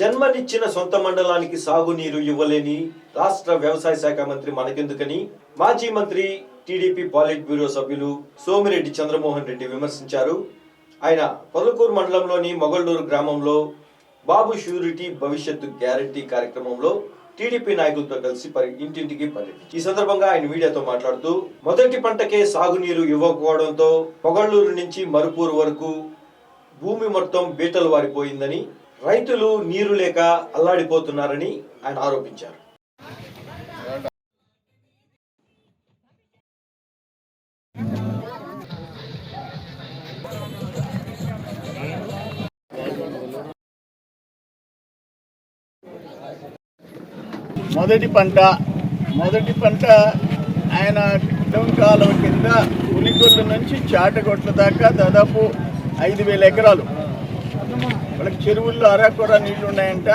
జన్మనిచ్చిన సొంత మండలానికి సాగునీరు ఇవ్వలేని రాష్ట్ర వ్యవసాయ శాఖ మంత్రి మనకెందుకని మాజీ మంత్రి టీడీపీ పాలిట్ బ్యూరో సభ్యులు సోమిరెడ్డి చంద్రమోహన్ రెడ్డి విమర్శించారు. ఆయన పొదలకూరు మండలంలోని మొగళ్ళూరు గ్రామంలో బాబు షూరిటీ భవిష్యత్తు గ్యారంటీ కార్యక్రమంలో టీడీపీ నాయకులతో కలిసి ఇంటింటికి పర్యటించారు. ఈ సందర్భంగా ఆయన మీడియాతో మాట్లాడుతూ మొదటి పంటకే సాగునీరు ఇవ్వకపోవడంతో పొగళ్ళూరు నుంచి మరుపూరు వరకు భూమి మొత్తం బీటలు వారిపోయిందని రైతులు నీరు లేక అల్లాడిపోతున్నారని ఆయన ఆరోపించారు. మొదటి పంట మొదటి పంట ఆయన కాలం కింద పులిగొల్లు నుంచి చాటగొట్ల దాకా దాదాపు ఐదు వేల ఎకరాలు. వాళ్ళకి చెరువుల్లో అరకూర నీళ్ళు ఉన్నాయంట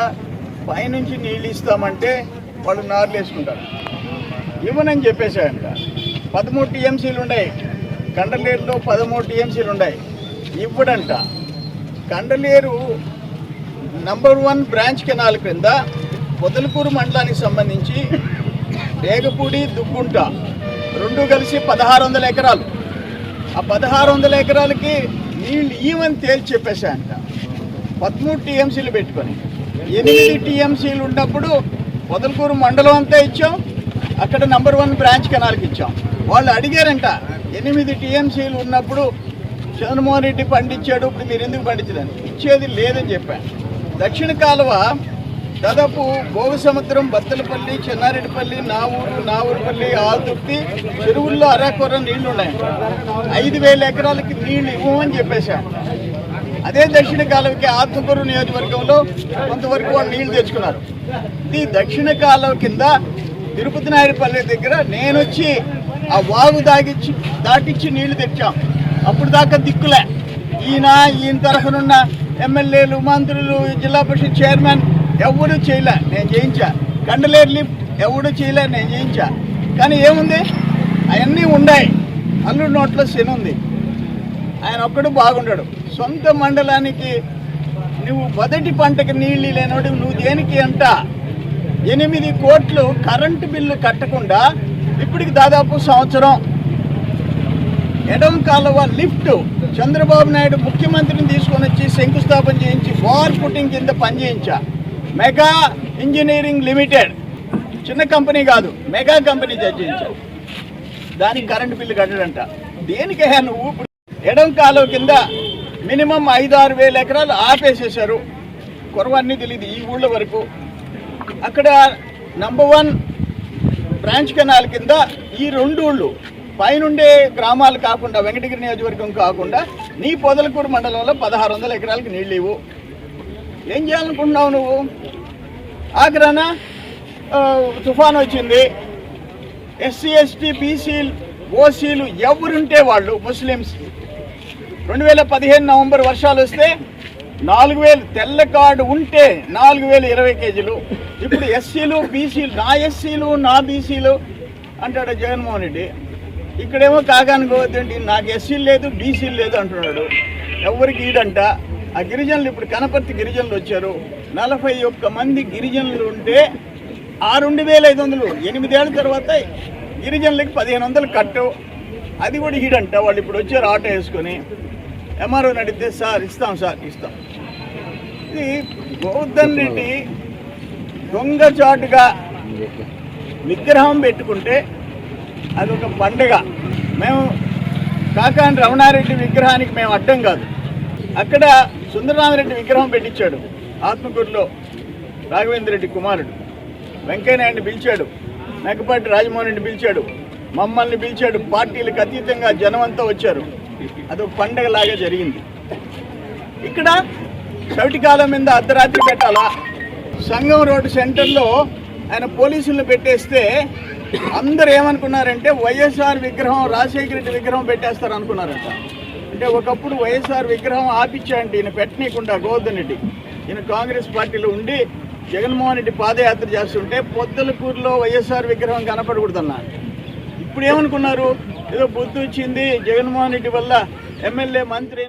పైనుంచి నీళ్ళు ఇస్తామంటే వాళ్ళు నార్లు వేసుకుంటారు. ఇవ్వనని చెప్పేశాయంట. పదమూడు టీఎంసీలు ఉన్నాయి. కండలేరులో పదమూడు టీఎంసీలు ఉన్నాయి. ఇవ్వడంట. Kandaleru number one branch canal క్రింద పొదలకూరు మండలానికి సంబంధించి రేగపూడి దుగ్గుంట రెండు కలిసి పదహారు వందల ఎకరాలు. ఆ పదహారు వందల ఎకరాలకి నీళ్ళు ఈవని తేల్చి చెప్పేశాయంట. పదమూడు టీఎంసీలు పెట్టుకొని ఎనిమిది టీఎంసీలు ఉన్నప్పుడు వదలకూరు మండలం అంతా ఇచ్చాం అక్కడ నంబర్ వన్ బ్రాంచ్ కెనాల్కి ఇచ్చాం. వాళ్ళు అడిగారంట ఎనిమిది టీఎంసీలు ఉన్నప్పుడు చంద్రమోహన్ రెడ్డి పండించాడు ఇప్పుడు మీరు ఎందుకు పండించదని ఇచ్చేది లేదని చెప్పాను దక్షిణ కాలువ దాదాపు భోగసముద్రం బత్తలపల్లి చెన్నారెడ్డిపల్లి నా ఊరు నా ఊరుపల్లి ఆల్దుర్తి చెరువుల్లో అరాకొర నీళ్ళు ఉన్నాయి ఐదు వేల ఎకరాలకి నీళ్ళు ఇవ్వమని చెప్పేశాను అదే దక్షిణ కాలువకి ఆత్మకూరు నియోజకవర్గంలో కొంతవరకు వాళ్ళు నీళ్ళు తెచ్చుకున్నారు. ఈ దక్షిణ కాలువ కింద తిరుపతి నాయుడుపల్లి దగ్గర నేను వచ్చి ఆ వాగు దాగిచ్చి దాటిచ్చి నీళ్ళు తెచ్చాం. అప్పుడు దాకా దిక్కులే. ఈయన ఈయన తరఫునున్న ఎమ్మెల్యేలు మంత్రులు జిల్లా పరిషత్ చైర్మన్ ఎవడూ చేయలే. నేను చేయించా. కండలేరు లిఫ్ట్ ఎవడు చేయలే నేను చేయించా. కానీ ఏముంది? అవన్నీ ఉన్నాయి అల్లుడు నోట్లో శని ఉంది. ఆయన ఒక్కడు బాగుండడు. సొంత మండలానికి నువ్వు మొదటి పంటకి నీళ్ళు లేనోడు నువ్వు దేనికి అంట ఎనిమిది కోట్లు కరెంటు బిల్లు కట్టకుండా ఇప్పటికి దాదాపు సంవత్సరం ఎడం కాలువ లిఫ్ట్ చంద్రబాబు నాయుడు ముఖ్యమంత్రిని తీసుకొని వచ్చి శంకుస్థాపన చేయించి వార్ పుట్టింగ్ కింద పనిచేయించా. Mega engineering limited. చిన్న కంపెనీ కాదు మెగా కంపెనీ చేయించారు దానికి కరెంటు బిల్లు కట్టడంట. దేనికయ్యా నువ్వు? ఎడం కాలువ కింద మినిమం ఐదు ఆరు వేల ఎకరాలు ఆపేసేశారు. కొరవన్నీ తెలియదు ఈ ఊళ్ళ వరకు. అక్కడ నంబర్ వన్ బ్రాంచ్ కెనాల్ కింద ఈ రెండు ఊళ్ళు పైనుండే గ్రామాలు కాకుండా వెంకటగిరి నియోజకవర్గం కాకుండా నీ పొదలకూరు మండలంలో పదహారు వందల ఎకరాలకి నీళ్ళు ఇవ్వు ఏం చేయాలనుకుంటున్నావు నువ్వు? ఆగ్రాన తుఫాన్ వచ్చింది. ఎస్సీ ఎస్టీ బీసీలు ఓసీలు ఎవరుంటే వాళ్ళు ముస్లిమ్స్. రెండు వేల పదిహేను నవంబర్ వర్షాలు వస్తే నాలుగు వేలు తెల్ల కార్డు ఉంటే నాలుగు వేలు ఇరవై కేజీలు. ఇప్పుడు ఎస్సీలు బీసీలు నా ఎస్సీలు నా బీసీలు అంటాడు జగన్మోహన్ రెడ్డి. ఇక్కడేమో కాకానుకోవద్దండి నాకు ఎస్సీలు లేదు బీసీలు లేదు అంటున్నాడు. ఎవరికి ఈడంట? ఆ గిరిజనులు ఇప్పుడు కనపర్తి గిరిజనులు వచ్చారు. నలభై ఒక్క మంది గిరిజనులు ఉంటే ఆ రెండు వేల ఐదు వందలు ఎనిమిదేళ్ళ తర్వాత గిరిజనులకి పదిహేను వందలు కట్టు. అది కూడా ఈడంట. వాళ్ళు ఇప్పుడు వచ్చారు ఆటో వేసుకొని. ఎంఆర్ఓని అడిగితే సార్ ఇస్తాం సార్ ఇస్తాం. ఇది గోవర్ధన్ రెడ్డి దొంగచాటుగా విగ్రహం పెట్టుకుంటే అదొక పండుగ. మేము కాకాని రమణారెడ్డి విగ్రహానికి మేము అడ్డం కాదు. అక్కడ సుందరరామరెడ్డి విగ్రహం పెట్టించాడు ఆత్మకూరులో రాఘవేంద్ర రెడ్డి కుమారుడు. వెంకయ్యనాయుడిని పిలిచాడు మెక్కపాటి రాజమోహన్ రెడ్డి పిలిచాడు మమ్మల్ని పిలిచాడు పార్టీలకు అతీతంగా జనం అంతా వచ్చారు. అదొక పండగలాగా జరిగింది. ఇక్కడ చవిటికాలం మీద అర్ధరాత్రి పెట్టాలా? సంగం రోడ్డు సెంటర్లో ఆయన పోలీసులను పెట్టేస్తే అందరు ఏమనుకున్నారంటే వైఎస్ఆర్ విగ్రహం రాజశేఖర రెడ్డి విగ్రహం పెట్టేస్తారు అనుకున్నారంట. అంటే ఒకప్పుడు వైఎస్ఆర్ విగ్రహం ఆపిచ్చాయంటే ఈయన పెట్టనీయకుండా గోవర్ధన్ రెడ్డి. ఈయన కాంగ్రెస్ పార్టీలో ఉండి జగన్మోహన్ రెడ్డి పాదయాత్ర చేస్తుంటే పొద్దలకూరులో వైఎస్ఆర్ విగ్రహం కనపడకూడదన్నారు. ఇప్పుడు ఏమనుకున్నారు? ఏదో బుద్ధి వచ్చింది జగన్మోహన్ రెడ్డి వల్ల ఎమ్మెల్యే మంత్రి